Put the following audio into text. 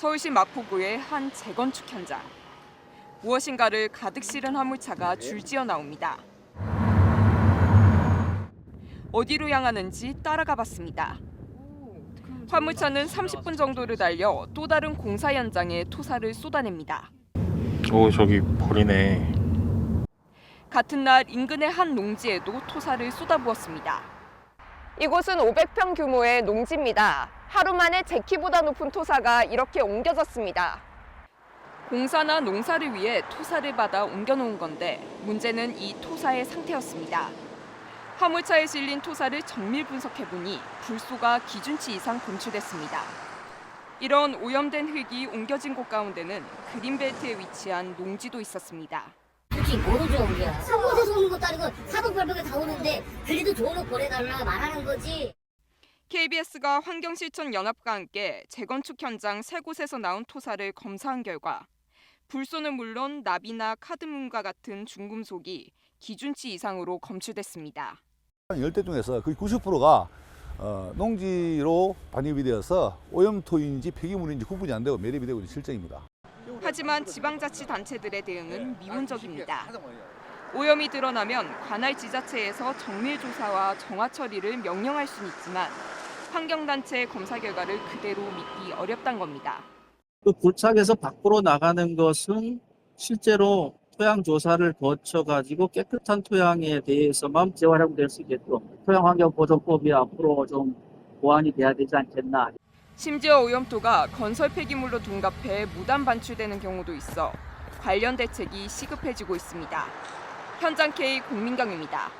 서울시 마포구의 한 재건축 현장. 무엇인가를 가득 실은 화물차가 줄지어 나옵니다. 어디로 향하는지 따라가 봤습니다. 화물차는 30분 정도를 달려 또 다른 공사 현장에 토사를 쏟아냅니다. 오 저기 버리네. 같은 날 인근의 한 농지에도 토사를 쏟아부었습니다. 이곳은 500평 규모의 농지입니다. 하루 만에 제 키보다 높은 토사가 이렇게 옮겨졌습니다. 공사나 농사를 위해 토사를 받아 옮겨놓은 건데 문제는 이 토사의 상태였습니다. 화물차에 실린 토사를 정밀 분석해보니 불소가 기준치 이상 검출됐습니다. 이런 오염된 흙이 옮겨진 곳 가운데는 그린벨트에 위치한 농지도 있었습니다. 솔직히 모르죠 우리가 사고에서 오는 것도 아니고 사독발벽에 다 오는데 그래도 좋은 옷 보내달라 말하는 거지 KBS가 환경실천연합과 함께 재건축 현장 세 곳에서 나온 토사를 검사한 결과 불소는 물론 납이나 카드뮴과 같은 중금속이 기준치 이상으로 검출됐습니다. 열대 중에서 거의 90%가 어, 농지로 반입이 되어서 오염토인지 폐기물인지 구분이 안 되고 매립이 되고 있는 실정입니다. 하지만 지방자치단체들의 대응은 미온적입니다. 오염이 드러나면 관할 지자체에서 정밀 조사와 정화 처리를 명령할 수는 있지만 환경단체의 검사 결과를 그대로 믿기 어렵단 겁니다. 그 불착에서 밖으로 나가는 것은 실제로 토양 조사를 거쳐 가지고 깨끗한 토양에 대해서만 재활용 될 수 있게끔 토양 환경보존법이 앞으로 좀 보완이 돼야 되지 않겠나 심지어 오염토가 건설 폐기물로 둔갑해 무단 반출되는 경우도 있어 관련 대책이 시급해지고 있습니다. 현장 K 공민경입니다.